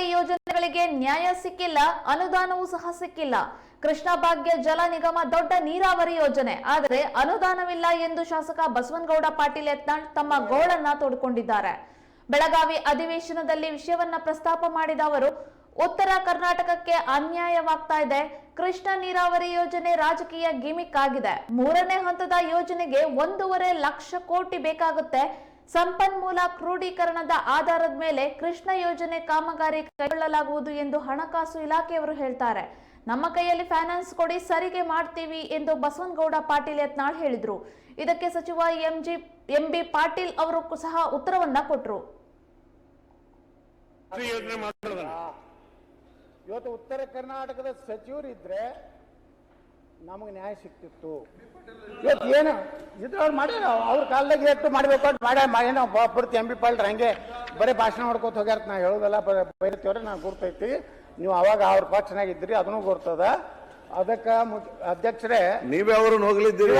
ನೀರಾವರಿ ಯೋಜನೆಗಳಿಗೆ ನ್ಯಾಯ ಸಿಕ್ಕಿಲ್ಲ, ಅನುದಾನವೂ ಸಹ ಸಿಕ್ಕಿಲ್ಲ. ಕೃಷ್ಣ ಭಾಗ್ಯ ಜಲ ನಿಗಮ ದೊಡ್ಡ ನೀರಾವರಿ ಯೋಜನೆ. ಆದರೆ ಅನುದಾನವಿಲ್ಲ ಎಂದು ಶಾಸಕ ಬಸವನಗೌಡ ಪಾಟೀಲ್ ಯತ್ನಾಳ್ ತಮ್ಮ ಗೋಳನ್ನ ತೋಡಿಕೊಂಡಿದ್ದಾರೆ. ಬೆಳಗಾವಿ ಅಧಿವೇಶನದಲ್ಲಿ ವಿಷಯವನ್ನ ಪ್ರಸ್ತಾಪ ಮಾಡಿದ ಅವರು, ಉತ್ತರ ಕರ್ನಾಟಕಕ್ಕೆ ಅನ್ಯಾಯವಾಗ್ತಾ ಇದೆ. ಕೃಷ್ಣ ನೀರಾವರಿ ಯೋಜನೆ ರಾಜಕೀಯ ಗಿಮಿಕ್ ಆಗಿದೆ. ಮೂರನೇ ಹಂತದ ಯೋಜನೆಗೆ ಒಂದೂವರೆ ಲಕ್ಷ ಕೋಟಿ ಬೇಕಾಗುತ್ತೆ. ಸಂಪನ್ಮೂಲ ಕ್ರೋಢೀಕರಣದ ಆಧಾರದ ಮೇಲೆ ಕೃಷ್ಣ ಯೋಜನೆ ಕಾಮಗಾರಿ ಕೈಗೊಳ್ಳಲಾಗುವುದು ಎಂದು ಹಣಕಾಸು ಇಲಾಖೆಯವರು ಹೇಳ್ತಾರೆ. ನಮ್ಮ ಕೈಯಲ್ಲಿ ಫೈನಾನ್ಸ್ ಕೊಡಿ ಸರಿಗೆ ಮಾಡ್ತೀವಿ ಎಂದು ಬಸವನಗೌಡ ಪಾಟೀಲ್ ಯತ್ನಾಳ್ ಹೇಳಿದ್ರು. ಇದಕ್ಕೆ ಸಚಿವ ಎಂಜಿ ಎಂಬಿ ಪಾಟೀಲ್ ಅವರು ಸಹ ಉತ್ತರವನ್ನ ಕೊಟ್ರು. ಇವತ್ತು ಉತ್ತರ ಕರ್ನಾಟಕದ ಸಚಿವರಿದ್ರೆ ನಮಗೆ ನ್ಯಾಯ ಸಿಕ್ತಿತ್ತು. ಇವತ್ತು ಏನು ಇದ್ರವ್ರು ಮಾಡಿ ಅವ್ರ ಕಾಲದಾಗ ಎಷ್ಟು ಮಾಡ್ಬೇಕು ಅಂತ ಮಾಡ ಏನೋ ಪೂರ್ತಿ ಎಂ ಬಿ ಪಾಲ್ರ ಹಂಗೆ. ಬರೀ ಭಾಷಣ ಮಾಡ್ಕೋತ ಹೋಗ್ಯಾರ ನಾ ಹೇಳೋದಲ್ಲ ಬೈರ್ತೀವ್ರೆ ನಾನು ಗುರ್ತೈತಿ. ನೀವು ಅವಾಗ ಅವ್ರ ಪಕ್ಷನಾಗ ಇದ್ರಿ ಅದನ್ನು ಗುರ್ತದ. ಅದಕ್ಕೆ ಅಧ್ಯಕ್ಷರೇ ನೀವೇ ಅವ್ರು ಹೋಗ್ಲಿದ್ದೀರಿ.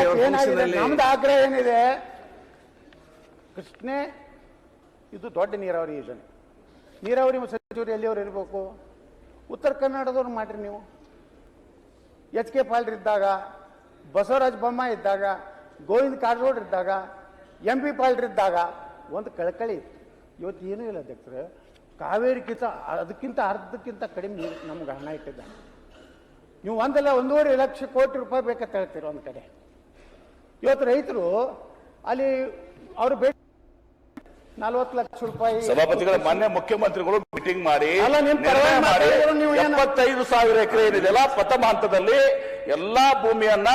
ನಮ್ದು ಆಗ್ರಹ ಏನಿದೆ? ಕೃಷ್ಣೆ ಇದು ದೊಡ್ಡ ನೀರಾವರಿ ಯೋಜನೆ. ನೀರಾವರಿ ಸಚಿವರು ಎಲ್ಲಿಯವ್ರು ಇರಬೇಕು? ಉತ್ತರ ಕನ್ನಡದವ್ರು ಮಾಡ್ರಿ ನೀವು. ಎಚ್ ಕೆ ಪಾಲ್ರ್ ಇದ್ದಾಗ, ಬಸವರಾಜ ಬೊಮ್ಮಾಯಿ ಇದ್ದಾಗ, ಗೋವಿಂದ ಕಾರಜೋಳ ಇದ್ದಾಗ, ಎಂ ಪಿ ಪಾಲ್ರ್ ಇದ್ದಾಗ ಒಂದು ಕಳಕಳಿ ಇತ್ತು. ಇವತ್ತು ಏನೂ ಇಲ್ಲ ಅಧ್ಯಕ್ಷರು. ಕಾವೇರಿಗಿಂತ ಅದಕ್ಕಿಂತ ಅರ್ಧಕ್ಕಿಂತ ಕಡಿಮೆ ನಮ್ಗೆ ಹಣ ಇಟ್ಟಿದ್ದಾರೆ. ನೀವು ಒಂದಲ್ಲ ಒಂದೂವರೆ ಲಕ್ಷ ಕೋಟಿ ರೂಪಾಯಿ ಬೇಕಂತ ಹೇಳ್ತೀರ ಒಂದು ಕಡೆ. ಇವತ್ತು ರೈತರು ಅಲ್ಲಿ ಅವರು ಭೇಟಿ ನಲ್ವತ್ತು ಲಕ್ಷ ರೂಪಾಯಿ. ಸಭಾಪತಿಗಳ ಮಾನ್ಯ ಮುಖ್ಯಮಂತ್ರಿಗಳು ಮೀಟಿಂಗ್ ಮಾಡಿ ಎಪ್ಪತ್ತೈದು ಸಾವಿರ ಎಕರೆ ಏನಿದೆಯಲ್ಲ ಪ್ರಥಮ ಹಂತದಲ್ಲಿ ಎಲ್ಲಾ ಭೂಮಿಯನ್ನ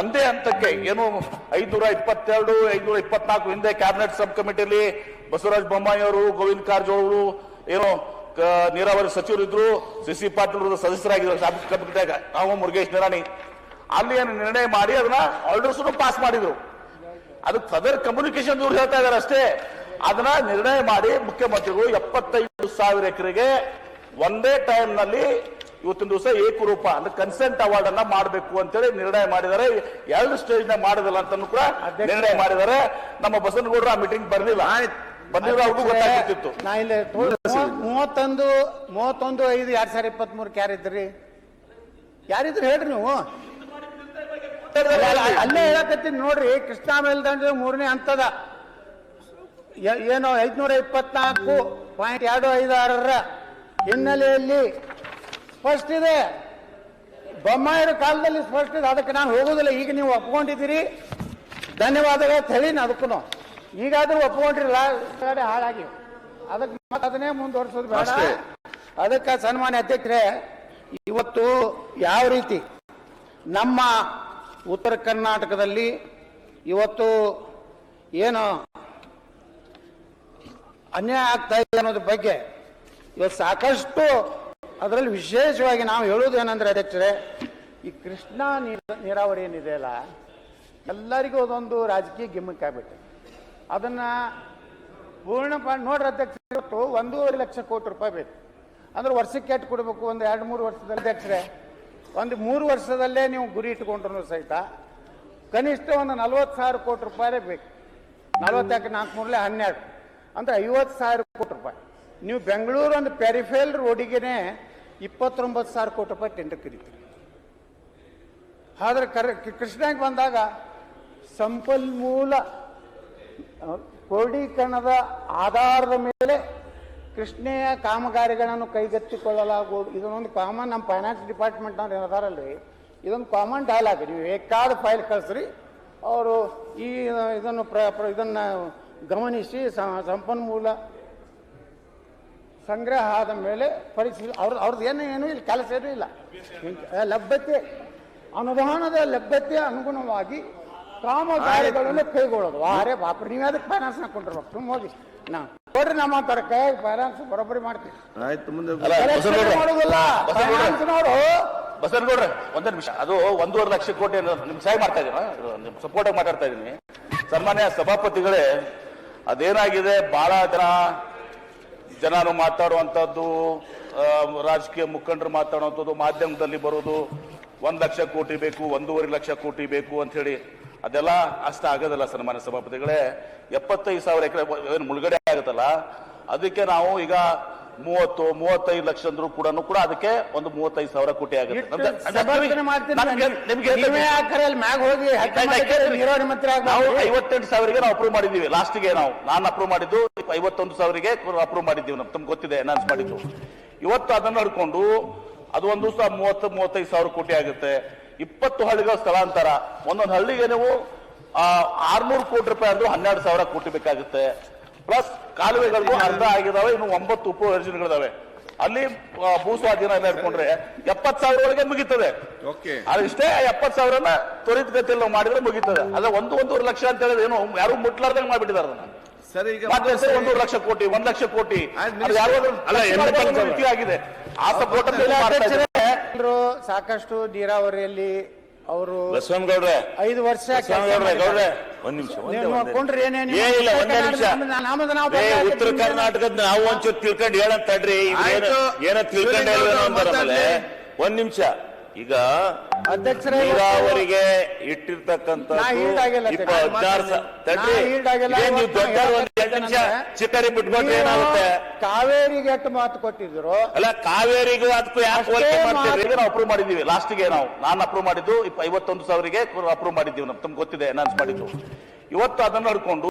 ಒಂದೇ ಹಂತಕ್ಕೆ ಏನು ಐನೂರ ಇಪ್ಪತ್ತೆರಡು ಐನೂರ ಇಪ್ಪತ್ನಾಲ್ಕು ಹಿಂದೆ ಕ್ಯಾಬಿನೆಟ್ ಸಬ್ ಕಮಿಟಿಯಲ್ಲಿ ಬಸವರಾಜ ಬೊಮ್ಮಾಯಿ ಅವರು ಗೋವಿಂದ ಕಾರಜೋಳ ಅವರು ಏನು ನೀರಾವರಿ ಸಚಿವರಿದ್ರು ಸಿ ಸಿ ಪಾಟೀಲ್ ಅವರು ಸದಸ್ಯರಾಗಿದ್ರು ಕಮಿಟಿಯಾಗ ನಾವು ಮುರುಗೇಶ್ ನಿರಾಣಿ. ಅಲ್ಲಿ ಏನು ನಿರ್ಣಯ ಮಾಡಿ ಅದನ್ನ ಆರ್ಡರ್ಸ್ ಪಾಸ್ ಮಾಡಿದ್ರು. ಅದಕ್ಕೆ ಫದರ್ ಕಮ್ಯುನಿಕೇಶನ್ ಇವ್ರು ಹೇಳ್ತಾ ಇದಾರೆ ಅಷ್ಟೇ. ಅದನ್ನ ನಿರ್ಣಯ ಮಾಡಿ ಮುಖ್ಯಮಂತ್ರಿಗಳು ಎಪ್ಪತ್ತೈದು ಸಾವಿರ ಎಕರೆಗೆ ಒಂದೇ ಟೈಮ್ನಲ್ಲಿ ಇವತ್ತಿನ ದಿವಸ ಏಕರೂಪ ಅಂದ್ರೆ ಕನ್ಸೆಂಟ್ ಅವಾರ್ಡ್ ಅನ್ನ ಮಾಡಬೇಕು ಅಂತೇಳಿ ನಿರ್ಣಯ ಮಾಡಿದ್ದಾರೆ. ಎರಡು ಸ್ಟೇಜ್ನ ಮಾಡಿದಲ್ಲ ಅಂತ ಕೂಡ. ನಿರ್ಣಯ ಮಾಡಿದ್ದಾರೆ. ನಮ್ಮ ಬಸನಗೌಡರು ಆ ಮೀಟಿಂಗ್ ಬರ್ಲಿಲ್ಲ. ಬಂದಿರೋ ಅವ್ರಿಗೂ ಗೊತ್ತಾಗ್ತಿತ್ತು ನಾ ಇಲ್ಲಿ ತೋಳ್- ಮೂವತ್ತೊಂದು ಮೂವತ್ತೊಂದು ಐದು ಎರಡ್ ಸಾವಿರ ಇಪ್ಪತ್ತ್ ಮೂರಕ್ಕೆ ಯಾರಿದ್ರಿ ಯಾರಿದ್ರು ಹೇಳ್ರಿ ನೀವು. ಅಲ್ಲ, ಹೇಳಕತ್ತೀನಿ ನೋಡ್ರಿ. ಕೃಷ್ಣಾ ಮೇಲ್ದಂಡೆ ಮೂರನೇ ಹಂತದ. ಏನು ಐದ್ನೂರ ಇಪ್ಪತ್ನಾಲ್ಕು ಪಾಯಿಂಟ್ ಎರಡು ಐದಾರರ ಹಿನ್ನೆಲೆಯಲ್ಲಿ ಸ್ಪಷ್ಟ ಇದೆ. ಬೊಮ್ಮಾಯರ ಕಾಲದಲ್ಲಿ ಸ್ಪಷ್ಟ ಇದೆ. ಅದಕ್ಕೆ ನಾನು ಹೋಗೋದಿಲ್ಲ. ಈಗ ನೀವು ಒಪ್ಕೊಂಡಿದ್ದೀರಿ. ಧನ್ಯವಾದಗಳು. ತಳಿನ ಅದಕ್ಕೂ ಈಗಾದರೂ ಒಪ್ಕೊಂಡಿರಲ್ಲ ಕಡೆ ಹಾಳಾಗಿ. ಅದಕ್ಕೆ ಅದನ್ನೇ ಮುಂದುವರ್ಸೋದು ಬೇಡ. ಅದಕ್ಕೆ ಸನ್ಮಾನ್ಯ ಅಧ್ಯಕ್ಷರೇ ಇವತ್ತು ಯಾವ ರೀತಿ ನಮ್ಮ ಉತ್ತರ ಕರ್ನಾಟಕದಲ್ಲಿ ಇವತ್ತು ಏನು ಅನ್ಯಾಯ ಆಗ್ತಾ ಇದೆ ಅನ್ನೋದ್ರ ಬಗ್ಗೆ ಇವತ್ತು ಸಾಕಷ್ಟು ಅದರಲ್ಲಿ ವಿಶೇಷವಾಗಿ ನಾವು ಹೇಳೋದು ಏನಂದ್ರೆ ಅಧ್ಯಕ್ಷರೇ, ಈ ಕೃಷ್ಣ ನೀರ, ನೀರಾವರಿ ಏನಿದೆಯಲ್ಲ ಎಲ್ಲರಿಗೂ ಅದೊಂದು ರಾಜಕೀಯ ಗಿಮ್ಮಕ್ಕೆ ಆಗ್ಬಿಟ್ಟು. ಅದನ್ನ ಪೂರ್ಣ ನೋಡ್ರಿ ಅಧ್ಯಕ್ಷ ಇವತ್ತು ಒಂದೂವರೆ ಲಕ್ಷ ಕೋಟಿ ರೂಪಾಯಿ ಬೇಕು. ಅಂದ್ರೆ ವರ್ಷಕ್ಕೆ ಎಷ್ಟು ಕೊಡಬೇಕು? ಒಂದು ಎರಡು ಮೂರು ವರ್ಷದಲ್ಲಿ ಅಧ್ಯಕ್ಷರೇ, ಒಂದು ಮೂರು ವರ್ಷದಲ್ಲೇ ನೀವು ಗುರಿ ಇಟ್ಕೊಂಡ್ರು ಸಹಿತ ಕನಿಷ್ಠ ಒಂದು ನಲ್ವತ್ತು ಸಾವಿರ ಕೋಟಿ ರೂಪಾಯಿ ಬೇಕು. ನಲ್ವತ್ತಾಕೆ ನಾಲ್ಕು ಮೂರಲೆ ಹನ್ನೆರಡು. ಅಂದ್ರೆ ಐವತ್ತು ಸಾವಿರ ಕೋಟಿ ರೂಪಾಯಿ. ನೀವು ಬೆಂಗಳೂರು ಒಂದು ಪೆರಿಫೆಲ್ ರೋಡಿಗೆನೆ ಇಪ್ಪತ್ತೊಂಬತ್ತು ಸಾವಿರ ಕೋಟಿ ರೂಪಾಯಿ ಟೆಂಡರ್ ಕರೀತೀರಿ. ಆದ್ರೆ ಕರ ಕೃಷ್ಣಾಗೆ ಬಂದಾಗ ಸಂಪನ್ಮೂಲ ಕ್ರೋಢೀಕರಣದ ಆಧಾರದ ಮೇಲೆ ಕೃಷ್ಣೆಯ ಕಾಮಗಾರಿಗಳನ್ನು ಕೈಗೆತ್ತಿಕೊಳ್ಳಲಾಗುವುದು. ಇದನ್ನೊಂದು ಕಾಮನ್ ನಮ್ಮ ಫೈನಾನ್ಸ್ ಡಿಪಾರ್ಟ್ಮೆಂಟ್ ಅವ್ರು ಏನದಾರಲ್ರಿ ಇದೊಂದು ಕಾಮನ್ ಡೈಲಾಗ್ ನೀವು ಬೇಕಾದ ಫೈಲ್ ಕಳಿಸ್ರಿ, ಅವರು ಈ, ಇದನ್ನು ಪ್ರ, ಇದನ್ನ ಗಮನಿಸಿ ಸಂಪನ್ಮೂಲ ಸಂಗ್ರಹ ಆದ ಮೇಲೆ ಪರಿಶೀಲ ಅವ್ರ ಅವ್ರದ್ದು ಏನು ಏನು ಇಲ್ಲ ಕೆಲಸ ಏನೂ ಇಲ್ಲ. ಲಭ್ಯತೆ ಅನುದಾನದ ಲಭ್ಯತೆ ಅನುಗುಣವಾಗಿ ಕಾಮಗಾರಿಗಳನ್ನು ಕೈಗೊಳ್ಳೋದು. ವಾರೇ ಬಾಪ್ರಿ ನೀವೇ ಅದಕ್ಕೆ ಫೈನಾನ್ಸ್ ಹಾಕೊಂಡಿರ್ಬೇಕು ತುಂಬ ಹೋಗಿ. ನಾ ಕೊಡ್ರಿ ನಮ್ಮ ಅಂತಾರೆ ಕೈ ಫೈನಾನ್ಸ್ ಬರೋಬ್ಬರಿ ಮಾಡ್ತೀವಿ. ಮಾಡೋದಿಲ್ಲ. ಬಸವನಗೌಡ್ರೆ ಒಂದೇ ನಿಮಿಷ. ಅದು ಒಂದೂವರೆ ಲಕ್ಷ ಕೋಟಿ ಅನ್ನೋದು ನಿಮ್ ಸಹಾಯ ಮಾಡ್ತಾ ಇದೀನಿ? ಸಪೋರ್ಟ್ ಮಾತಾಡ್ತಾ ಇದೀನಿ. ಸನ್ಮಾನ್ಯ ಸಭಾಪತಿಗಳೇ ಅದೇನಾಗಿದೆ? ಬಹಳ ಜನ ಜನರು ಮಾತಾಡುವಂಥದ್ದು ರಾಜಕೀಯ ಮುಖಂಡರು ಮಾತಾಡುವಂಥದ್ದು ಮಾಧ್ಯಮದಲ್ಲಿ ಬರೋದು, ಒಂದು ಲಕ್ಷ ಕೋಟಿ ಬೇಕು, ಒಂದೂವರೆ ಲಕ್ಷ ಕೋಟಿ ಬೇಕು ಅಂಥೇಳಿ ಅದೆಲ್ಲ ಅಷ್ಟ ಆಗೋದಿಲ್ಲ ಸನ್ಮಾನ್ಯ ಸಭಾಪತಿಗಳೇ. ಎಪ್ಪತ್ತೈದು ಸಾವಿರ ಎಕರೆ, ಏನು ಮುಳುಗಡೆ ಆಗುತ್ತಲ್ಲ? ಅದಕ್ಕೆ ನಾವು ಈಗ ಮೂವತ್ತು ಮೂವತ್ತೈದು ಲಕ್ಷ ಅಂದ್ರೂ ಕೂಡ ಕೂಡ ಅದಕ್ಕೆ ಒಂದು ಮೂವತ್ತೈದು ಸಾವಿರ ಕೋಟಿ ಐವತ್ತೆಂಟು ಸಾವಿರಗೆ ನಾವು ಅಪ್ರೂವ್ ಮಾಡಿದ್ದೀವಿ. ಲಾಸ್ಟ್ಗೆ ನಾವು. ನಾನು ಅಪ್ರೂವ್ ಮಾಡಿದ್ದು ಐವತ್ತೊಂದು ಸಾವಿರಗೆ ಅಪ್ರೂವ್ ಮಾಡಿದ್ದೀವಿ ನಮ್ಗೆ. ತಮ್ಗೆ ಗೊತ್ತಿದೆ ಅನೌನ್ಸ್ ಮಾಡಿದ್ದು. ಇವತ್ತು ಅದನ್ನ ನೋಡಿಕೊಂಡು ಅದು ಒಂದು ದಿವಸ ಮೂವತ್ತು ಮೂವತ್ತೈದು ಸಾವಿರ ಕೋಟಿ ಆಗುತ್ತೆ. ಇಪ್ಪತ್ತು ಹಳ್ಳಿಗಳ ಸ್ಥಳಾಂತರ. ಒಂದೊಂದು ಹಳ್ಳಿಗೆ ನೀವು ಆರ್ನೂರು ಕೋಟಿ ರೂಪಾಯಿ ಅಂದ್ರೂ ಹನ್ನೆರಡು ಸಾವಿರ ಕೋಟಿ ಬೇಕಾಗುತ್ತೆ. ಪ್ಲಸ್ ಕಾಲುವೆಗಳಿಗೂ ಅರ್ಧ ಆಗಿದಾವೆ ಇನ್ನು ಒಂಬತ್ತು ಉಪ ಯೋಜನೆಗಳಿದಾವೆ ಅಲ್ಲಿ ಭೂ ಸ್ವಾಧೀನ ಎಲ್ಲ ಇಟ್ಕೊಂಡ್ರೆ ಎಪ್ಪತ್ ಸಾವಿರ ಒಳಗೆ ಮುಗೀತದೆ. ಇಷ್ಟೇ ಎಪ್ಪತ್ ಸಾವಿರನ ತ್ವರಿತಗತಿಯಲ್ಲಿ ನಾವು ಮಾಡಿದ್ರೆ ಮುಗೀತದೆ. ಅದೇ ಒಂದು ಒಂದೂವರೆ ಲಕ್ಷ ಅಂತ ಹೇಳಿದ್ರೆ ಏನು ಯಾರು ಮುಟ್ಲಾರ್ದಂಗೆ ಮಾಡ್ಬಿಟ್ಟಿದ್ದಾರೆ ಅದನ್ನ. ಸರ್ ಈಗ ಒಂದೂವರೆ ಲಕ್ಷ ಕೋಟಿ ಒಂದ್ ಲಕ್ಷ ಕೋಟಿ. ಆಗಿದೆ. ಆ ಸಪೋರ್ಟ್ ಸಾಕಷ್ಟು ನೀರಾವರಿಯಲ್ಲಿ ಅವರು ಬಸವನಗೌಡ್ರೆ. ಐದು ವರ್ಷ ಬಸವನಗೌಡ್ರೆ. ಗೌಡ್ರೆ ಒಂದ್ ನಿಮಿಷ ಒಂದೇ ನೀವು ಒಂದೇ. ಕೊಂಡ್ರೆ ಏನೇನು ಏನಿಲ್ಲ ಉತ್ತರ ಒಂದೇ ನಿಮಿಷ. ಕರ್ನಾಟಕದ ನಮ್ಮದು ನಾವು ಏ, ಬದಲಾಯಿಸಿ ಉತ್ತರ ಕರ್ನಾಟಕದ ನಾವು ಒಂಚೂರು ತಿಳ್ಕೊಂಡು ಹೇಳಂತಡ್ರಿ ಏನೋ ಆಯ್ತು. ಏನೋ ತಿಳ್ಕೊಂಡು ಹೇಳೋಣ. ಒಂದ್ ನಿಮಿಷ. ಈಗ ಅಧ್ಯಕ್ಷರೇ ನೀರಾವರಿಗೆ ಹೇಳ್ತೇನೆ. ಚಿಕ್ಕರಿ ಬಿಟ್ಕೊಟ್ರೆ ಏನಾಗುತ್ತೆ? ಕಾವೇರಿಗೆ ಎಷ್ಟು ಮಾತು ಕೊಟ್ಟಿದ್ರು? ಅಲ್ಲ ಕಾವೇರಿಗೂ ಅದಕ್ಕೂ ಯಾಕೆ ಹೋಲಿಕೆ ಮಾತು- ನಾವು ಅಪ್ರೂವ್ ಮಾಡಿದೀವಿ ಲಾಸ್ಟ್ಗೆ ನಾವು. ನಾನು ಅಪ್ರೂವ್ ಮಾಡಿದ್ದು ಐವತ್ತೊಂದು ಸಾವಿರಗೆ ಅಪ್ರೂವ್ ಮಾಡಿದ್ದೀವಿ. ನಮ್ಗೆ ತಮ್ಗೆ ಗೊತ್ತಿದೆ ಅನೌನ್ಸ್ ಮಾಡಿದ್ದು. ಇವತ್ತು ಅದನ್ನ ನಡ್ಕೊಂಡು